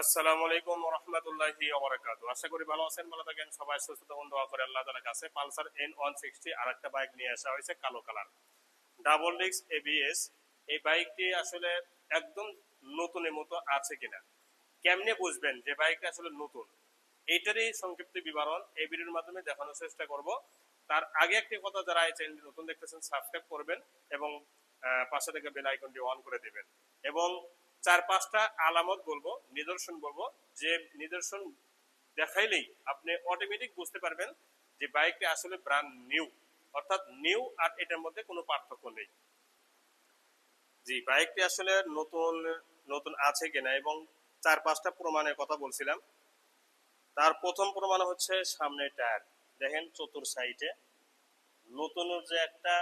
আসসালামু আলাইকুম রহমতুল্লাহি ওবরাকাতু আশা করি ভালো আছেন, ভালো থাকেন, সবাই সুস্থ থাকুন, দোয়া করে আল্লাহ তাআলার কাছে। পালসার এন ওয়ান সিক্সটি আর একটা বাইক নিয়ে আসা হয়েছে কালো কালার। ডাবল ডিস্ক এবিএস এই বাইকটি আসলে একদম নতুনের মতো আছে কিনা? কেমনে বুঝবেন যে বাইকটা আসলে নতুন? এইটারই সংক্ষিপ্ত বিবরণ এই ভিডিওর মাধ্যমে দেখানোর চেষ্টা করব। তার আগে একটি কথা যারা এই চ্যানেলটি নতুন দেখতেছেন সাবস্ক্রাইব করবেন এবং পাশে থেকে বেল আইকনটি অন করে দিবেন। এবং চার পাঁচটা আলামত বলব, নিদর্শন বলব, যে নিদর্শন দেখাইলেই আপনি অটোমেটিক বুঝতে পারবেন যে বাইকটি আসলে ব্র্যান্ড নিউ অর্থাৎ নিউ আর এটার মধ্যে কোনো পার্থক্য নেই। জি বাইকটি আসলে নতুন নতুন আছে কিনা এবং চার পাঁচটা প্রমাণের কথা বলছিলাম। তার প্রথম প্রমাণ হচ্ছে সামনে টায়ার দেখেন চতুর সাইডে নতুন যে একটা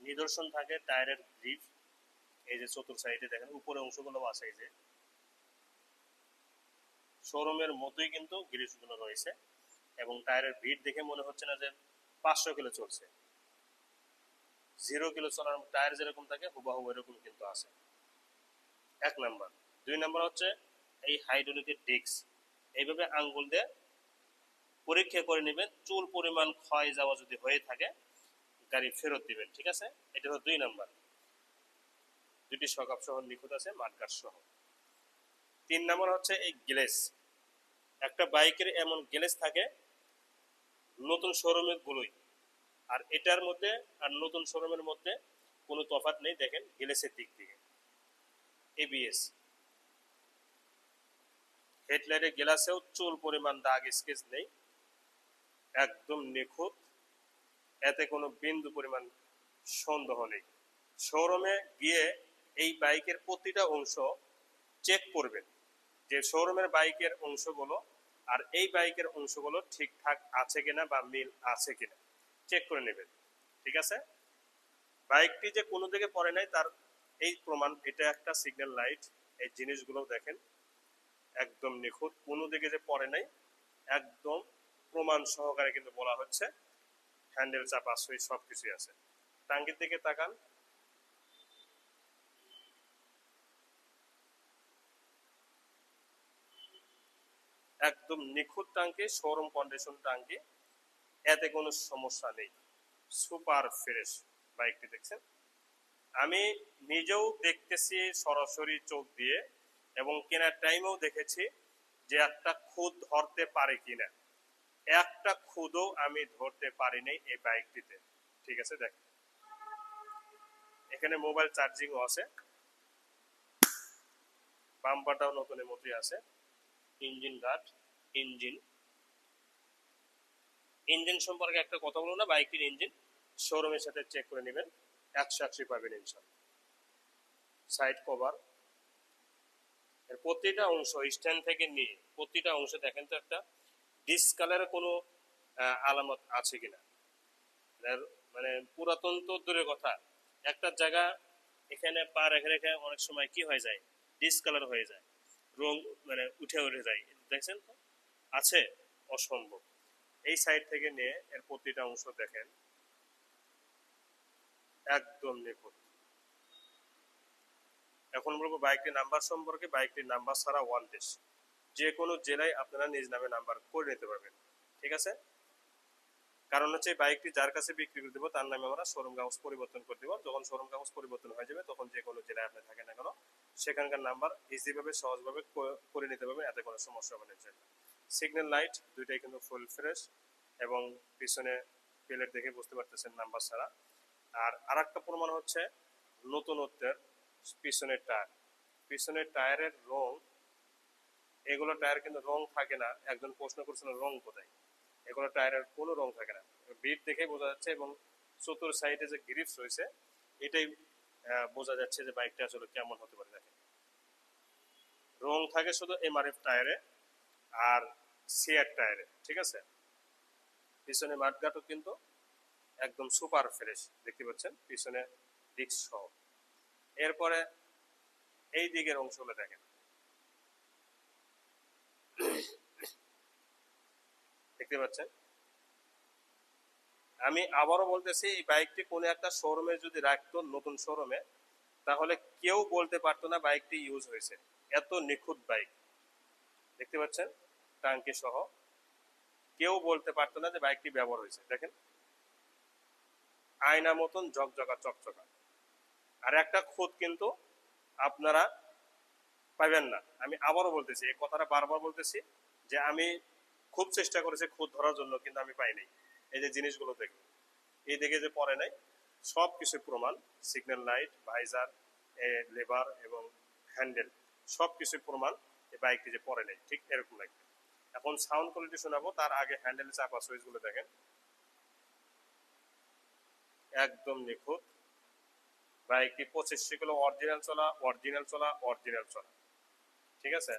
নিদর্শন থাকে টায়ারের গ্রিপ এই যে চতুর সাইডে দেখেন, উপরে অংশগুলো আছে এই যে। শোরুমের মতোই কিন্তু গ্রিপসগুলো রয়েছে এবং টায়ারের ভিড় দেখে মনে হচ্ছে না যে পাঁচশো কিলো চলছে। জিরো কিলো চলার টায়ার যেরকম থাকে, হুবাহু এরকম কিন্তু আছে। এক নাম্বার। দুই নাম্বার হচ্ছে এই হাইড্রোলিকের ডিস্ক। এইভাবে আঙ্গুল দিয়ে পরীক্ষা করে নেবেন, চুল পরিমাণ ক্ষয় যাওয়া যদি হয়ে থাকে, গাড়ি ফেরত দিবেন, ঠিক আছে? এটা হলো দুই নাম্বার। দুটি সকাপ সহ নিখুঁত আছে মার্কার সহ। তিন নাম্বার হচ্ছে এই গ্লেস একটা বাইকের এমন গ্লেস থাকে, নতুন শোরুমের গুলোই। আর এটার মধ্যে, আর নতুন শোরুমের মধ্যে কোনো তফাৎ নেই, দেখেন গ্লেসের দিক থেকে। এবিএস হেডলাইটের গ্লাসেও চুল পরিমাণ দাগ স্কেচ নেই, একদম নিখুঁত। এতে কোনো বিন্দু পরিমাণ সন্দেহ নেই। শোরুমে গিয়ে এই বাইকের প্রতিটা অংশ চেক করবেন যে শোরুমের বাইকের অংশগুলো আর এই বাইকের অংশগুলো ঠিকঠাক আছে কিনা বা মিল আছে কিনা। চেক করে নেবেন, ঠিক আছে? বাইকটি যে কোনো দিকে পড়ে নাই, তার এই প্রমাণ, এটা একটা সিগন্যাল লাইট এই জিনিসগুলো দেখেন, একদম নিখুঁত, কোনো দিকে যে পড়ে নাই, একদম প্রমাণ সহকারে কিন্তু বলা হচ্ছে হ্যান্ডেল চাপা সুইচ সব কিছুই আছে। টাঙ্গির দিকে তাকান একদম নিখুঁত টাঙ্কি শোরুম কন্ডিশন টাঙ্কি এতে কোনো সমস্যা নেই। সুপার ফ্রেশ বাইকটি দেখছেন। আমি নিজেও দেখতেছি সরাসরি চোখ দিয়ে এবং কেনার টাইমেও দেখেছি যে একটা খুদ ধরতে পারে কিনা। একটা খুদও আমি ধরতে পারিনি এই বাইকটিতে। ঠিক আছে দেখ এখানে মোবাইল চার্জিংও আছে। বাম্পারটাও নতুনের মতোই আছে। Engine guard, engine. ইঞ্জিন সম্পর্কে একটা কথা বলব না বাইকটির ইঞ্জিন। শোরুমের সাথে চেক করে নেবেন, একশো একশো পাবেন ইনশাল্লাহ। সাইড কভার এর প্রতিটা অংশ স্ট্যান্ড থেকে নিয়ে, প্রতিটা অংশ দেখেন তো একটা ডিসকালারের কোনো আলামত আছে কিনা। মানে পুরাতন তো দূরের কথা। একটা জায়গা এখানে পা রেখে রেখে অনেক সময় কি হয়ে যায়? ডিসকালার হয়ে যায়। রং মানে উঠে উঠে যায়। দেখছেন তো? আছে, অসম্ভব। এই সাইড থেকে নিয়ে এর প্রতিটা অংশ দেখেন। একদম নিখুঁত। এখন বলব বাইকটির নাম্বার সম্পর্কে বাইকটির নাম্বার ছাড়া ওয়ান টেস্ট যে কোনো জেলায় আপনারা নিজ নামে নাম্বার করে নিতে পারবেন। ঠিক আছে? কারণ হচ্ছে বাইকটি যার কাছে বিক্রি করে দেবো, তার নামে আমরা শোরুম কাগজ পরিবর্তন করে দেবো। যখন শোরুম কাগজ পরিবর্তন হয়ে যাবে, তখন যে কোনো জেলায় আপনি থাকেন না কেন সেখানকার নাম্বার ইজিভাবে সহজভাবে করে নিতে পারবেন, এতে কোনো সমস্যা হবে না সিগন্যাল লাইট দুইটাই কিন্তু ফুল ফ্রেশ এবং পিছনে প্লেট দেখে বুঝতে পারতেছেন নাম্বার ছাড়া। আর আরেকটা প্রমাণ হচ্ছে নতুনত্বের পিছনের টায়ার। পিছনের টায়ারের রং, এগুলো টায়ার কিন্তু রং থাকে না, একজন প্রশ্ন করছিল রং কোথায়? এগুলো টায়ারের কোনো রং থাকে না। বিট দেখে বোঝা যাচ্ছে এবং চতুর সাইডে যে গ্রিপস রয়েছে, এটাই বোঝা যাচ্ছে যে বাইকটা আসলে কেমন হতে পারে দেখেন। রং থাকে শুধু এমআরএফ টায়ারে আর সিআর টায়ারে, ঠিক আছে? পিছনে মাঠঘাটও কিন্তু একদম সুপার ফ্রেশ, দেখতে পাচ্ছেন? পিছনে ডিস্ক সহ। এরপরে এই দিকের অংশগুলো দেখেন। দেখতে পাচ্ছেন? আমি আবারও বলতেছি, এই বাইকটি কোনো একটা শোরুমে যদি রাখতো, নতুন শোরুমে তাহলে কেউ বলতে পারতো না বাইকটি ইউজ হয়েছে। এত নিখুঁত বাইক দেখতে পাচ্ছেন? টাঙ্কি সহ। কেউ বলতে পারতো না যে বাইকটি ব্যবহার হয়েছে। দেখেন। আয়না মতন ঝকঝকা, চকচকা। আর একটা খুদ কিন্তু আপনারা পাবেন না। আমি আবারও বলতেছি, এই কথাটা বারবার বলতেছি যে আমি খুব চেষ্টা করেছি খুদ ধরার জন্য, কিন্তু আমি পাইনি এই যে জিনিসগুলো দেখুন, এই দিকে যে পরে নাই, সব কিছু প্রমাণ সিগন্যাল লাইট ভাইজার লেবার এবং হ্যান্ডেল সব কিছু প্রমাণ এই বাইকটি যে পরে নেই, ঠিক এরকম লাগবে এখন সাউন্ড কোয়ালিটি শোনাবো, তার আগে হ্যান্ডেল চাপা সুইচগুলো দেখেন। একদম নিখুঁত। বাইকটি পঁচিশশো কিলো অরিজিনাল চলা অরিজিনাল চলা অরিজিনাল চলা। ঠিক আছে?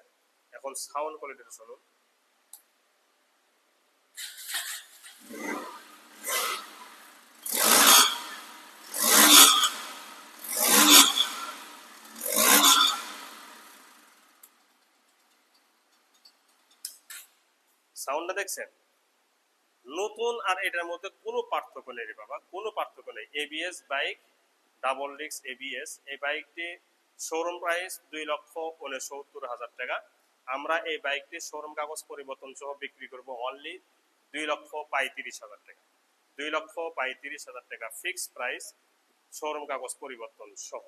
এখন সাউন্ড কোয়ালিটি শুনুন। সাউন্ডটা দেখছেন? নতুন আর এটার মধ্যে কোনো পার্থক্য নেই রে বাবা, কোনো পার্থক্য নেই। এবিএস বাইক ডাবল ডিক্স এবিএস এই বাইকটি শোরুম প্রাইস দুই লক্ষ উনসত্তর হাজার টাকা। আমরা এই বাইকটি শোরুম কাগজ পরিবর্তন সহ বিক্রি করব অনলি দুই লক্ষ পঁয়ত্রিশ হাজার টাকা। দুই লক্ষ পঁয়ত্রিশ হাজার টাকা ফিক্সড প্রাইস শোরুম কাগজ পরিবর্তন সহ।